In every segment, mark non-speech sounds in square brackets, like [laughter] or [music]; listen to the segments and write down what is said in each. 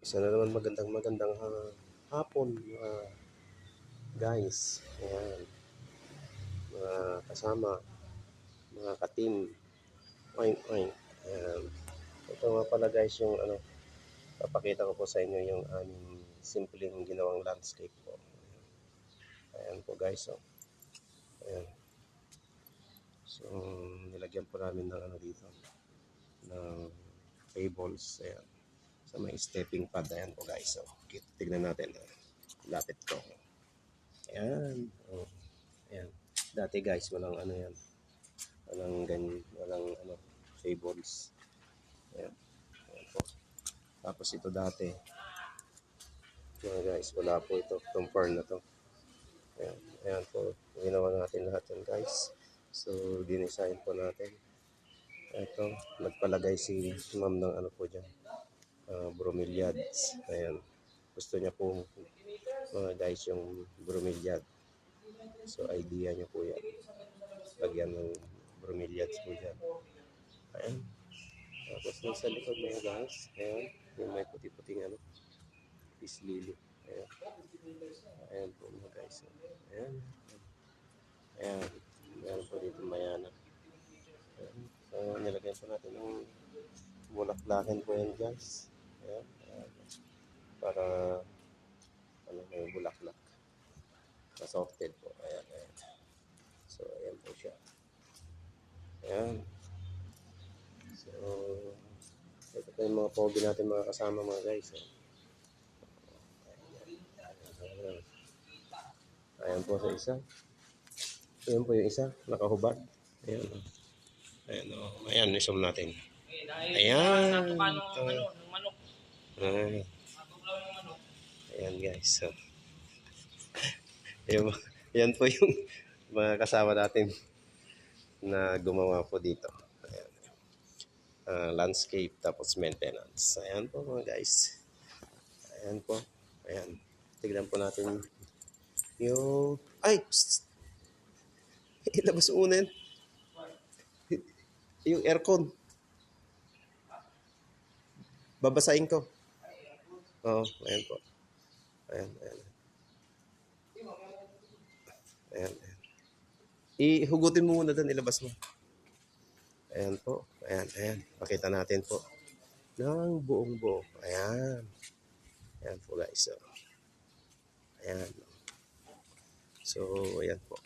Isa na naman magandang magandang ha- hapon mga guys. Ayan. Mga kasama, mga katim. Oink oink. Ayan. Ito nga pala guys yung ano, papakita ko po sa inyo yung aming simpleng ginawang landscape po. Ayan po guys. Oh. Ayan. So, nilagyan po namin ng ano dito, ng tables. Ayan sa may stepping pad. Ayan po guys. So, tignan natin. Lapit ko. Ayan. Oh. Ayan. Dati guys, walang ano yan. Walang ganyan. Walang ano, tables. Ayan. Ayan po. Tapos ito dati. Mga guys, wala po ito. Itong farm na to. Ayan. Ayan po. Ginawa natin lahat yan guys. So, dinisign po natin. Ito, nagpalagay si ma'am ng ano po dyan uh, bromeliads. Ayan. Gusto niya po mga guys yung bromeliad. So idea niya po yan. Lagyan ng bromeliads po dyan. Ayan. Tapos yung sa likod mga guys. Ayan. Yung may puti-puting ano. Peace lily. Ayan. Ayan po mga guys. Ayan. Ayan. Ayan po dito mayana. Ayan. So nilagyan po natin ng bulaklakin po yan guys. Ayan, ayan. Para ano may bulaklak. Masofted po. Ayan, ayan. So, ayan po siya. Ayan. So, ito po yung mga pogi natin mga kasama mga guys. eh. Ayan. Ayan po sa isa. Ayan po yung isa. Nakahubad. Ayan. oh. Ayan, oh. ayan, isum natin. Ayan. Ng manok? Ay. Ayan guys. So, [laughs] ayan, ayan po yung mga kasama natin na gumawa po dito. Ayan. Ah, landscape tapos maintenance. Ayan po mga guys. Ayan po. Ayan. Tignan po natin yung... Ay! Psst! [laughs] Ilabas mo una yan. [laughs] Yung aircon. Babasahin ko. Oo, ayan po. Ayan, ayan. Ayan, ayan. Ihugutin mo muna doon, ilabas mo. Ayan po. Ayan, ayan. Pakita natin po. Ng buong buo. Ayan. Ayan po guys. So, ayan. So, ayan po.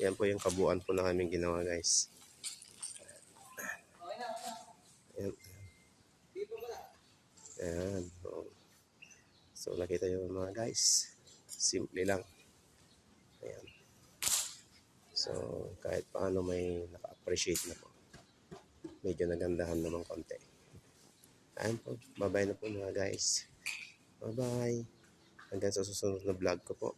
Ayan po yung kabuuan po na kaming ginawa guys. Ayan. Ayan. oo. So, nakita nyo mga guys. Simple lang. Ayan. So, kahit paano may naka-appreciate na po. Medyo nagandahan naman konti. Ayan po. Bye-bye na po mga guys. Bye-bye. Hanggang sa susunod na vlog ko po.